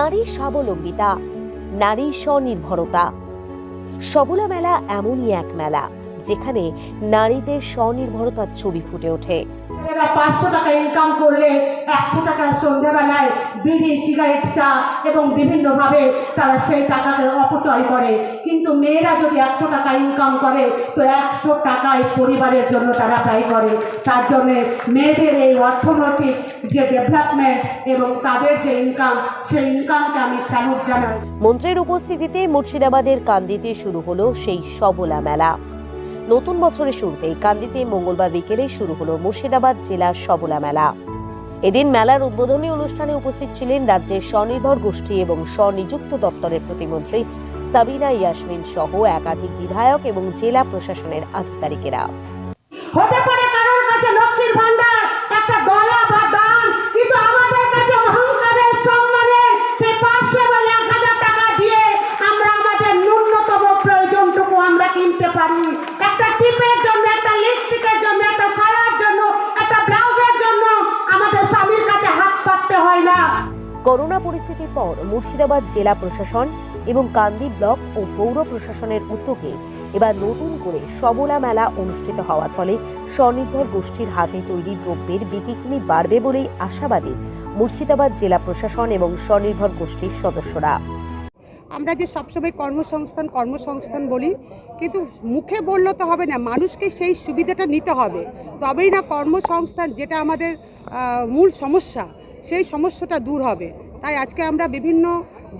নারী স্বাবলম্বিতা, নারী স্বনির্ভরতা। সবলা মেলা এমনই এক মেলা, যেখানে নারীদের স্বনির্ভরতার ছবি ফুটে ওঠে। এরা পাঁচশো টাকা ইনকাম করলে একশো টাকা সন্ধ্যাবেলায় বিড়ি সিগারেট চা এবং বিভিন্নভাবে তারা সেই টাকাকে অপচয় করে। কিন্তু মেয়েরা যদি একশো টাকা ইনকাম করে, তো একশো টাকায় পরিবারের জন্য তারা ব্যয় করে। তার জন্যে মেয়েদের এই অর্থনৈতিক যে ডেভেলপমেন্ট এবং তাদের যে ইনকাম সেই ইনকামকে আমি স্যালুট জানাই। মন্ত্রীর উপস্থিতিতে মুর্শিদাবাদের কান্দিতে শুরু হলো সেই সবলা মেলা। নতুন বছরের শুরুতেই কান্দিতে মঙ্গলবার বিকেলে শুরু হলো মুর্শিদাবাদ জেলার সবলা মেলা। এদিন মেলার উদ্বোধনী অনুষ্ঠানে উপস্থিত ছিলেন রাজ্যের স্বনির্ভর গোষ্ঠী এবং স্বনিযুক্ত দপ্তরের প্রতিমন্ত্রী সাবিনা ইয়াসমিন সহ একাধিক বিধায়ক এবং জেলা প্রশাসনের আধিকারিকেরা। করোনা পরিস্থিতির পর মুর্শিদাবাদ জেলা প্রশাসন এবং কান্দি ব্লক ও পৌর প্রশাসনের উদ্যোগে এবার নতুন করে সবলা মেলা অনুষ্ঠিত হওয়ার ফলে স্বনির্ভর গোষ্ঠীর হাতে তৈরি দ্রব্যের বিক্রিখিনি বাড়বে বলেই আশাবাদী মুর্শিদাবাদ জেলা প্রশাসন এবং স্বনির্ভর গোষ্ঠীর সদস্যরা। আমরা যে সবসময় কর্মসংস্থান কর্মসংস্থান বলি, কিন্তু মুখে বললে তো হবে না, মানুষকে সেই সুবিধাটা নিতে হবে। তবেই না কর্মসংস্থান, যেটা আমাদের মূল সমস্যা। সেই সমস্যাটা দূর হবে। তাই আজকে আমরা বিভিন্ন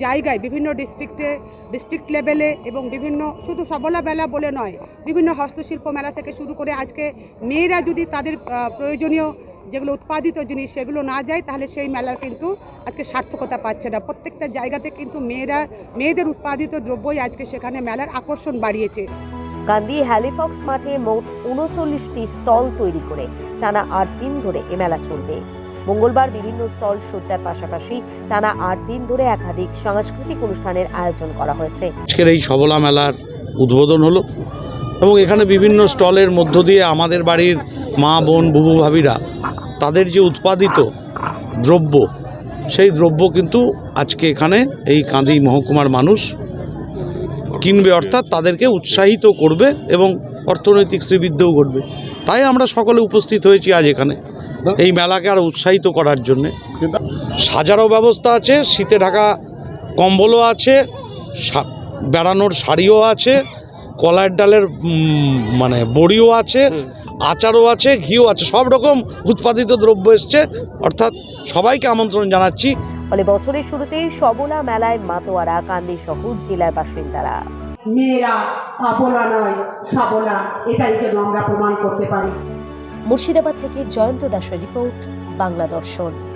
জায়গায়, বিভিন্ন ডিস্ট্রিক্টে ডিস্ট্রিক্ট লেভেলে এবং বিভিন্ন শুধু সবলা মেলা বলে নয়, বিভিন্ন হস্তশিল্প মেলা থেকে শুরু করে আজকে মেয়েরা যদি তাদের প্রয়োজনীয় যেগুলো উৎপাদিত জিনিস সেগুলো না যায়, তাহলে সেই মেলার কিন্তু আজকে সার্থকতা পাচ্ছে না। প্রত্যেকটা জায়গাতে কিন্তু মেয়েরা, মেয়েদের উৎপাদিত দ্রব্যই আজকে সেখানে মেলার আকর্ষণ বাড়িয়েছে। গান্ধী হ্যালিফক্স মাঠে মোট উনচল্লিশটি স্টল তৈরি করে। টানা আট দিন ধরে এ মেলা চলবে। মঙ্গলবার বিভিন্ন স্টল সজ্জার পাশাপাশি টানা আট দিন ধরে একাধিক সাংস্কৃতিক অনুষ্ঠানের আয়োজন করা হয়েছে। আজকের এই সবলা মেলার উদ্বোধন হলো এবং এখানে বিভিন্ন স্টলের মধ্য দিয়ে আমাদের বাড়ির মা, বোন, বুবু ভাবিরা তাদের যে উৎপাদিত দ্রব্য, সেই দ্রব্য কিন্তু আজকে এখানে এই কাঁদি মহকুমার মানুষ কিনবে, অর্থাৎ তাদেরকে উৎসাহিত করবে এবং অর্থনৈতিক শ্রীবৃদ্ধিও ঘটবে। তাই আমরা সকলে উপস্থিত হয়েছি আজ এখানে। এই মেলাকে আরও উৎসাহিত করার জন্যে। সাজারও ব্যবস্থা আছে শীতে ঢাকা কম্বলও আছে সা- বেড়ানোর শাড়িও আছে কলার ডালের মানে বড়িও আছে আচারও আছে ঘিও আছে সব রকম উৎপাদিত দ্রব্য এসছে। অর্থাৎ সবাইকে আমন্ত্রণ জানাচ্ছি। ফলে বছরের শুরুতেই সবলা মেলায় মাতোয়ারা কান্দি সহ জেলার বাসিন্দারা। মেয়েরা অবলা নয় সবলা এটাই যেন আমরা প্রমাণ করতে পারি। মুর্শিদাবাদ থেকে জয়ন্ত দাসের রিপোর্ট বাংলা দর্শন।